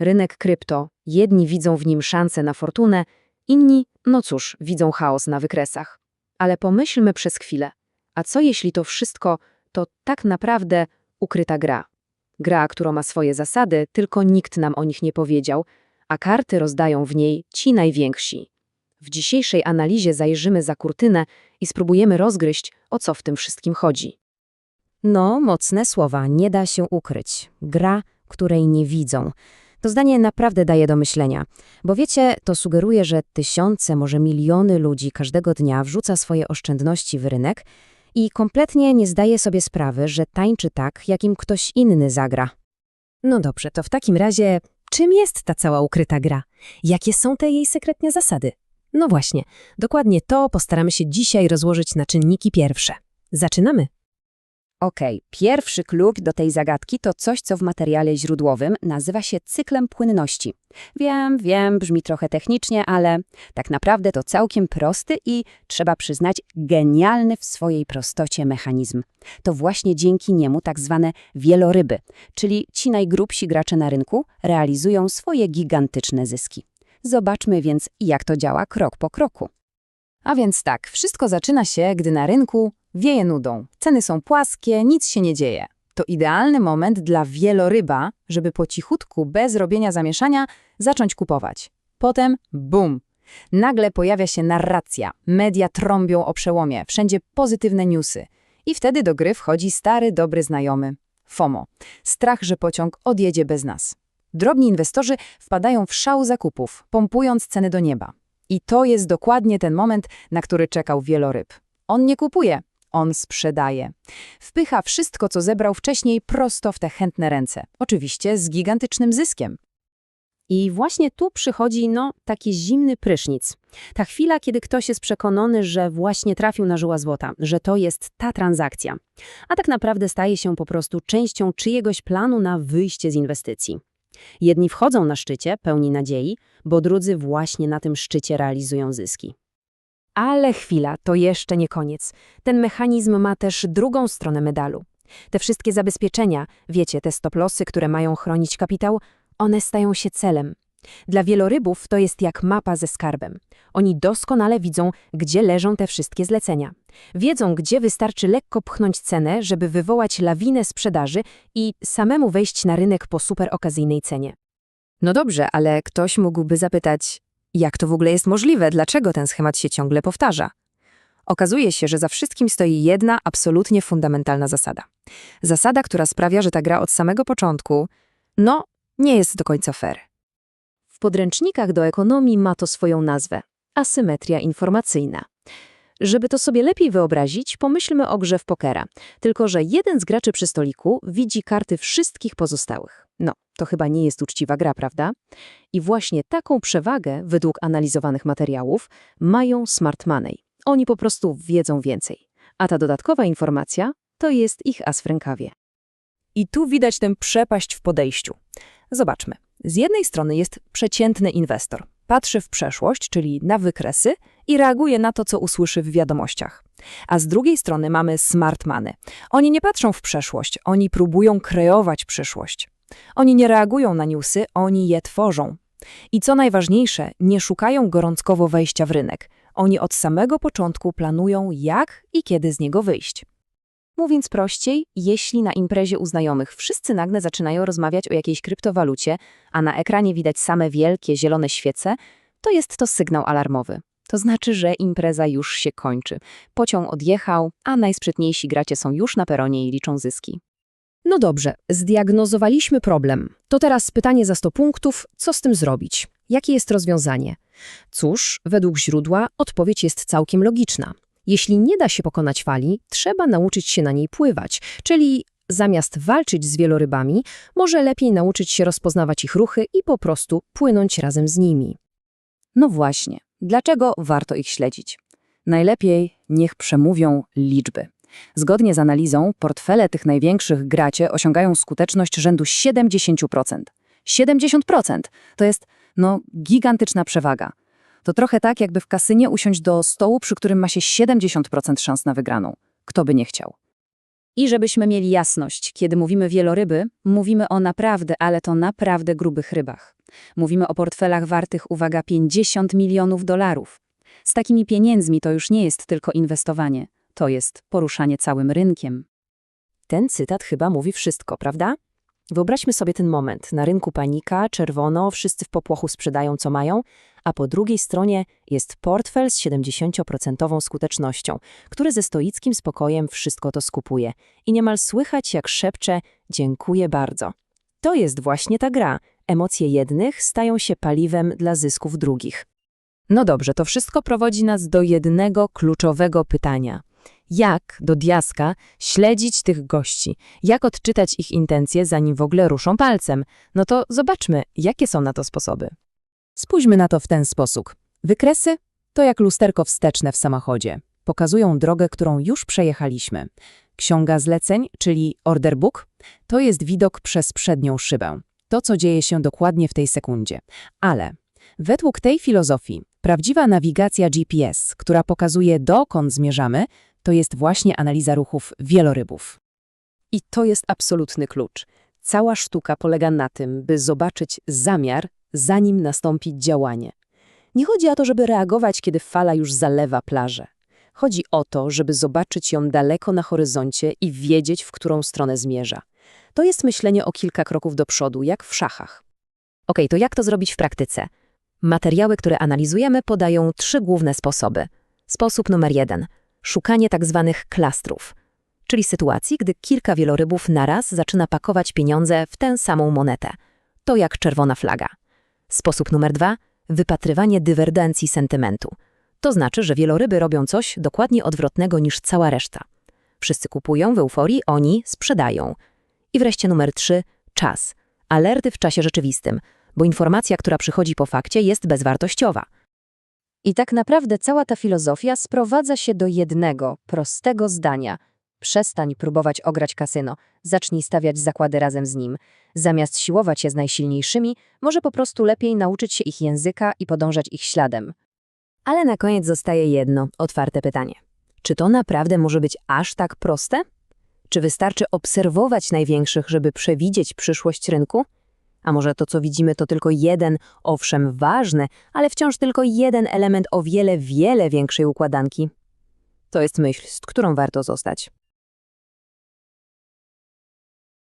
Rynek krypto, jedni widzą w nim szansę na fortunę, inni, no cóż, widzą chaos na wykresach. Ale pomyślmy przez chwilę, a co jeśli to wszystko to tak naprawdę ukryta gra? Gra, która ma swoje zasady, tylko nikt nam o nich nie powiedział, a karty rozdają w niej ci najwięksi. W dzisiejszej analizie zajrzymy za kurtynę i spróbujemy rozgryźć, o co w tym wszystkim chodzi. No, mocne słowa, nie da się ukryć. Gra, której nie widzą. To zdanie naprawdę daje do myślenia, bo wiecie, to sugeruje, że tysiące, może miliony ludzi każdego dnia wrzuca swoje oszczędności w rynek i kompletnie nie zdaje sobie sprawy, że tańczy tak, jakim ktoś inny zagra. No dobrze, to w takim razie, czym jest ta cała ukryta gra? Jakie są te jej sekretne zasady? No właśnie, dokładnie to postaramy się dzisiaj rozłożyć na czynniki pierwsze. Zaczynamy. Okej, pierwszy klucz do tej zagadki to coś, co w materiale źródłowym nazywa się cyklem płynności. Wiem, wiem, brzmi trochę technicznie, ale tak naprawdę to całkiem prosty i, trzeba przyznać, genialny w swojej prostocie mechanizm. To właśnie dzięki niemu tak zwane wieloryby, czyli ci najgrubsi gracze na rynku, realizują swoje gigantyczne zyski. Zobaczmy więc, jak to działa krok po kroku. A więc tak, wszystko zaczyna się, gdy na rynku wieje nudą. Ceny są płaskie, nic się nie dzieje. To idealny moment dla wieloryba, żeby po cichutku, bez robienia zamieszania, zacząć kupować. Potem bum! Nagle pojawia się narracja, media trąbią o przełomie, wszędzie pozytywne newsy. I wtedy do gry wchodzi stary, dobry znajomy. FOMO. Strach, że pociąg odjedzie bez nas. Drobni inwestorzy wpadają w szał zakupów, pompując ceny do nieba. I to jest dokładnie ten moment, na który czekał wieloryb. On nie kupuje, on sprzedaje. Wpycha wszystko, co zebrał wcześniej, prosto w te chętne ręce. Oczywiście z gigantycznym zyskiem. I właśnie tu przychodzi, no, taki zimny prysznic. Ta chwila, kiedy ktoś jest przekonany, że właśnie trafił na żyła złota, że to jest ta transakcja. A tak naprawdę staje się po prostu częścią czyjegoś planu na wyjście z inwestycji. Jedni wchodzą na szczycie, pełni nadziei, bo drudzy właśnie na tym szczycie realizują zyski. Ale chwila, to jeszcze nie koniec. Ten mechanizm ma też drugą stronę medalu. Te wszystkie zabezpieczenia, wiecie, te stoplosy, które mają chronić kapitał, one stają się celem. Dla wielorybów to jest jak mapa ze skarbem. Oni doskonale widzą, gdzie leżą te wszystkie zlecenia. Wiedzą, gdzie wystarczy lekko pchnąć cenę, żeby wywołać lawinę sprzedaży i samemu wejść na rynek po super okazyjnej cenie. No dobrze, ale ktoś mógłby zapytać, jak to w ogóle jest możliwe, dlaczego ten schemat się ciągle powtarza? Okazuje się, że za wszystkim stoi jedna absolutnie fundamentalna zasada. Zasada, która sprawia, że ta gra od samego początku, no, nie jest do końca fair. W podręcznikach do ekonomii ma to swoją nazwę – asymetria informacyjna. Żeby to sobie lepiej wyobrazić, pomyślmy o grze w pokera, tylko że jeden z graczy przy stoliku widzi karty wszystkich pozostałych. No, to chyba nie jest uczciwa gra, prawda? I właśnie taką przewagę, według analizowanych materiałów, mają smart money. Oni po prostu wiedzą więcej. A ta dodatkowa informacja to jest ich as w rękawie. I tu widać tę przepaść w podejściu. Zobaczmy. Z jednej strony jest przeciętny inwestor. Patrzy w przeszłość, czyli na wykresy i reaguje na to, co usłyszy w wiadomościach. A z drugiej strony mamy smart money. Oni nie patrzą w przeszłość, oni próbują kreować przyszłość. Oni nie reagują na newsy, oni je tworzą. I co najważniejsze, nie szukają gorączkowo wejścia w rynek. Oni od samego początku planują, jak i kiedy z niego wyjść. Mówiąc prościej, jeśli na imprezie u znajomych wszyscy nagle zaczynają rozmawiać o jakiejś kryptowalucie, a na ekranie widać same wielkie, zielone świece, to jest to sygnał alarmowy. To znaczy, że impreza już się kończy. Pociąg odjechał, a najsprytniejsi gracie są już na peronie i liczą zyski. No dobrze, zdiagnozowaliśmy problem. To teraz pytanie za 100 punktów, co z tym zrobić? Jakie jest rozwiązanie? Cóż, według źródła odpowiedź jest całkiem logiczna. Jeśli nie da się pokonać fali, trzeba nauczyć się na niej pływać, czyli zamiast walczyć z wielorybami, może lepiej nauczyć się rozpoznawać ich ruchy i po prostu płynąć razem z nimi. No właśnie, dlaczego warto ich śledzić? Najlepiej niech przemówią liczby. Zgodnie z analizą, portfele tych największych graczy osiągają skuteczność rzędu 70%. 70% to jest, no, gigantyczna przewaga. To trochę tak, jakby w kasynie usiąść do stołu, przy którym ma się 70% szans na wygraną. Kto by nie chciał? I żebyśmy mieli jasność, kiedy mówimy wieloryby, mówimy o naprawdę, ale to naprawdę grubych rybach. Mówimy o portfelach wartych, uwaga, 50 milionów dolarów. Z takimi pieniędzmi to już nie jest tylko inwestowanie, to jest poruszanie całym rynkiem. Ten cytat chyba mówi wszystko, prawda? Wyobraźmy sobie ten moment. Na rynku panika, czerwono, wszyscy w popłochu sprzedają co mają, a po drugiej stronie jest portfel z 70% skutecznością, który ze stoickim spokojem wszystko to skupuje. I niemal słychać jak szepcze dziękuję bardzo. To jest właśnie ta gra. Emocje jednych stają się paliwem dla zysków drugich. No dobrze, to wszystko prowadzi nas do jednego kluczowego pytania. Jak do diaska śledzić tych gości? Jak odczytać ich intencje, zanim w ogóle ruszą palcem? No to zobaczmy, jakie są na to sposoby. Spójrzmy na to w ten sposób. Wykresy to jak lusterko wsteczne w samochodzie. Pokazują drogę, którą już przejechaliśmy. Ksiąga zleceń, czyli order book, to jest widok przez przednią szybę. To, co dzieje się dokładnie w tej sekundzie. Ale według tej filozofii, prawdziwa nawigacja GPS, która pokazuje dokąd zmierzamy, to jest właśnie analiza ruchów wielorybów. I to jest absolutny klucz. Cała sztuka polega na tym, by zobaczyć zamiar, zanim nastąpi działanie. Nie chodzi o to, żeby reagować, kiedy fala już zalewa plażę. Chodzi o to, żeby zobaczyć ją daleko na horyzoncie i wiedzieć, w którą stronę zmierza. To jest myślenie o kilka kroków do przodu, jak w szachach. Ok, to jak to zrobić w praktyce? Materiały, które analizujemy, podają trzy główne sposoby. Sposób numer jeden – szukanie tak zwanych klastrów, czyli sytuacji, gdy kilka wielorybów naraz zaczyna pakować pieniądze w tę samą monetę. To jak czerwona flaga. Sposób numer dwa – wypatrywanie dywerdencji sentymentu. To znaczy, że wieloryby robią coś dokładnie odwrotnego niż cała reszta. Wszyscy kupują w euforii, oni sprzedają. I wreszcie numer trzy – czas. Alerty w czasie rzeczywistym, bo informacja, która przychodzi po fakcie, jest bezwartościowa. I tak naprawdę cała ta filozofia sprowadza się do jednego, prostego zdania. Przestań próbować ograć kasyno, zacznij stawiać zakłady razem z nim. Zamiast siłować się z najsilniejszymi, może po prostu lepiej nauczyć się ich języka i podążać ich śladem. Ale na koniec zostaje jedno otwarte pytanie. Czy to naprawdę może być aż tak proste? Czy wystarczy obserwować największych, żeby przewidzieć przyszłość rynku? A może to, co widzimy, to tylko jeden, owszem ważny, ale wciąż tylko jeden element o wiele, wiele większej układanki? To jest myśl, z którą warto zostać.